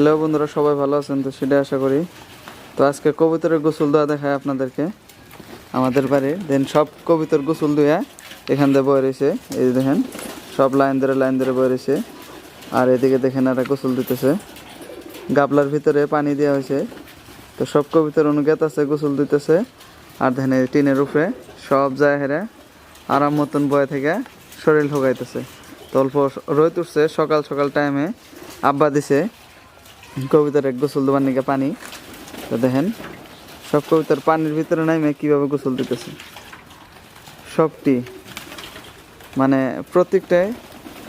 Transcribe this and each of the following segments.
Hello বন্ধুরা, সবাই ভালো আছেন? তো সেটা আশা করি। তো আজকে কবুতরের গোসল দেওয়া দেখায় আপনাদেরকে। আমাদের বাড়ি, দেন সব কবুতর গোসল ধুয়া এখান দিয়ে বয়ে রয়েছে। এই দেখেন, সব লাইন ধরে লাইন ধরে বয়ে রয়েছে। আর এদিকে দেখেন একটা গোসল দিতেছে। গাবলার ভিতরে পানি দেওয়া হয়েছে। তো সব কবিতার অনুগেত আছে, গোসল দিতেছে। আর দেখেন এই টিনের উপরে সব যায় হেরে আরাম মতন বয়ে থেকে শরীর ঢোকাইতেছে তো অল্প রোদ উঠছে, সকাল সকাল টাইমে আব্বা দিছে। কবিতার এক গোসল দেবার নিকে পানি। তো দেখেন, সব কবিতার পানির ভিতরে নাইমে কীভাবে গোসল দিতেছে। সবটি মানে প্রত্যেকটাই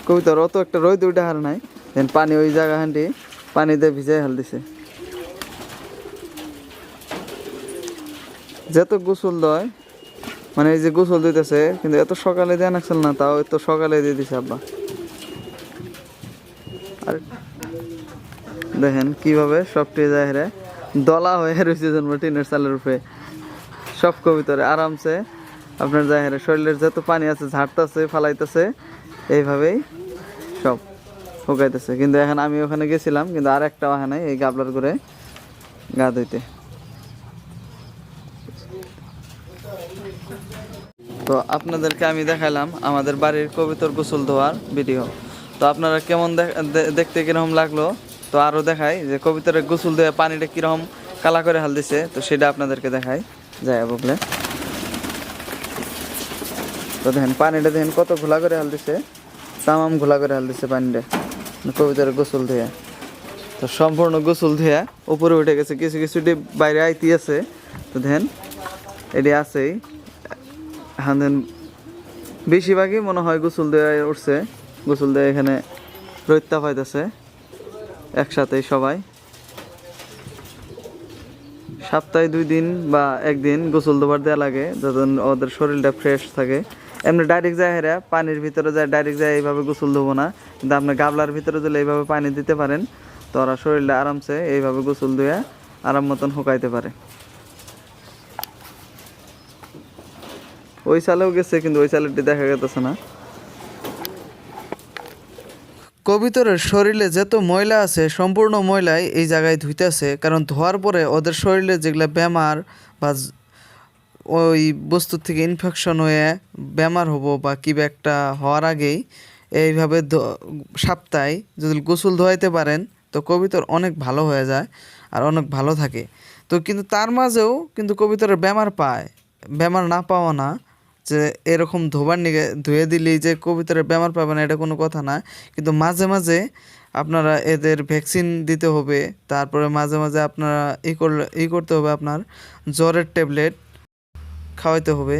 কবিতার অত একটা রোদ উঠে হার নাই। দেন পানি ওই জায়গা হান্ডি পানি দিয়ে ভিজাই হাল দিছে। যত গোসল দেয় মানে এই যে গোসল দিতেছে, কিন্তু এত সকালে দেন আসল না, তাও এত সকালে দিয়ে দিছে, আব্বা। আর দেখেন কীভাবে সবটি যায় হেরে দলা হয়ে রয়েছে জন্ম টিনের চালের উপরে। সব কবিতরে আরামসে আপনার যায় হেরে শরীরের যত পানি আছে, ঝাড়তেছে, ফালাইতেছে, এইভাবেই সব শুকাইতেছে। কিন্তু এখন আমি ওখানে গেছিলাম, কিন্তু আর একটা ওখানে এই গাবলার করে গা ধুইতে। তো আপনাদেরকে আমি দেখালাম আমাদের বাড়ির কবিতর গোসল ধোয়ার ভিডিও। তো আপনারা কেমন দেখতে কীরকম লাগল? তো আরও দেখাই যে কবিতার গোসল দেওয়া পানিটা কীরকম কালা করে হাল দিছে, তো সেটা আপনাদেরকে দেখাই। যাই বলে। তো দেখেন, পানিটা দেখেন কত ঘোলা করে হাল দিছে। তামাম ঘোলা করে হাল দিছে পানিটা কবিতার গোসল ধুয়া তো সম্পূর্ণ গোসল ধুয়া উপরে উঠে গেছে, কিছু কিছুটি বাইরে আইতি আছে। তো দেখেন, এটি আছেই। হ্যাঁ দেন বেশিরভাগই মনে হয় গোসল দেওয়া উঠছে, গোসল দেওয়া এখানে রৈত্যা পাইতেছে। একসাথেই সবাই। সপ্তাহে দুই দিন বা একদিন গোসল দেবার দেওয়া লাগে যাতে ওদের শরীরটা ফ্রেশ থাকে। এমনি ডাইরেক্ট যায় হেরা, পানির ভিতরে যায় ডাইরেক্ট যায় এইভাবে গোসল দেবো না। কিন্তু আপনি গাবলার ভিতরে দিলে এইভাবে পানি দিতে পারেন, তো ওরা শরীরটা আরামসে এইভাবে গোসল দিয়ে আরাম মতন শুকাইতে পারে। ওই সালেও গেছে, কিন্তু ওই সালেরটি দেখা গেতেছে না। কবিতরের শরীরে যত ময়লা আছে, সম্পূর্ণ ময়লাই এই জায়গায় ধুইতেছে, কারণ ধোয়ার পরে ওদের শরীরে যেগুলো বেমার বা ওই বস্তু থেকে ইনফেকশন হয়ে বেমার হব বা কি একটা হওয়ার আগেই এইভাবে সপ্তাহে যদি গোসল ধোয়াইতে পারেন, তো কবিতর অনেক ভালো হয়ে যায় আর অনেক ভালো থাকে। তো কিন্তু তার মাঝেও কিন্তু কবিতরের বেমার পায়, বেমার না পাওয়া না। যে এরকম ধোবার নিগে ধুয়ে দিলেই যে কবিতরের বেমার পাবে না, এটা কোনো কথা না। কিন্তু মাঝে মাঝে আপনারা এদের ভ্যাকসিন দিতে হবে, তারপরে মাঝে মাঝে আপনারা ই করলে, ই করতে হবে আপনার জ্বরের ট্যাবলেট খাওয়াইতে হবে।